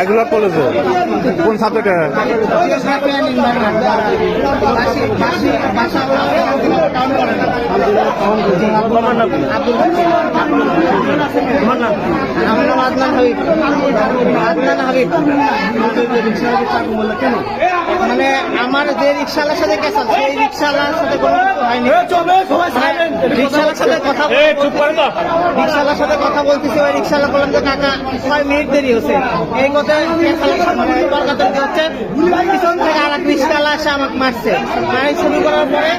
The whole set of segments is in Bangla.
এগুলো কলেজে কোন সাবজেক্টে মানে আমার যে রিক্সাওয়ালার সাথে গেছাল সেই রিক্সাওয়ালার সাথে কোনো কিছু হয়নি রিক্সাওয়ালার সাথে কথা রিক্সাওয়ালার সাথে কথা বলতেছি ওই রিক্সাওয়ালা বললাম যে কাকা ছয় মিনিট দেরি হচ্ছে। এই কথা মানে তর্কাতর্কি হচ্ছে। পিছন থেকে আর এক এসে আমাকে মারছে। মারি শুরু করার পরে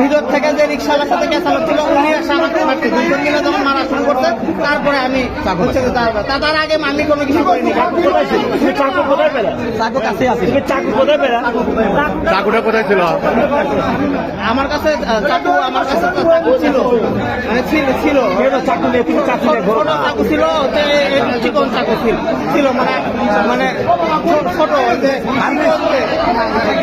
ভিতর থেকে যে রিক্সাওয়ালার সাথে গেছাল ছিল উনি এসে আমাকে মারছে। দুজন মিলে যখন মারা শুরু করছে তারপরে আমি হচ্ছে যে তার আগে আমি কোনো কিছু করিনি। চাকু কাছে আছে। চাকুটা কোথায় ছিল? আমার কাছে চাকু আমার কাছে চাকু ছিল। মানে ছিল ছিল। চাকু ছিল চিকন চাকু ছিল। ছিল মানে মানে ছোট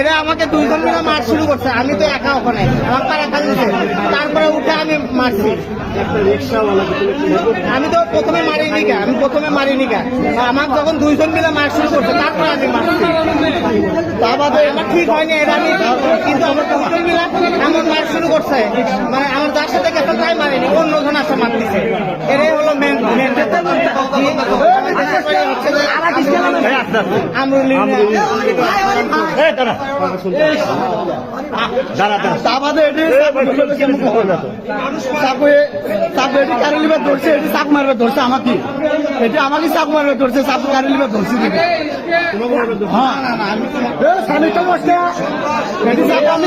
এরা আমাকে দুইজন মিলে মার শুরু করছে, আমি তো একা ওখানে। আমার পাড়া খাল তারপরে উঠে আমি মারছি। আমি তো প্রথমে মারিনি গা, আমি প্রথমে মারিনি গা। আমার যখন দুইজন মিলে মার শুরু করছে, তারপরে আমি মারছি। তা আমার ঠিক হয়নি এটা আমি কিন্তু আমার দুইজন মিলে এমন মার শুরু করছে। মানে আমার যার সাথে গেছে তাই মারিনি অন্য জন আসে মারতেছে এটাই হলো মেন মেন হচ্ছে যে আমরুল তারপরে এটি চাকুয়ে চাকু এটি কারি লিবার ধরছে এটি চাকু মারবে ধরছে আমাকে এটি আমাকে চাকু মারবে ধরছে চাকু কারি লিবার ধরছে হ্যাঁ স্বামী তো চাকু আমি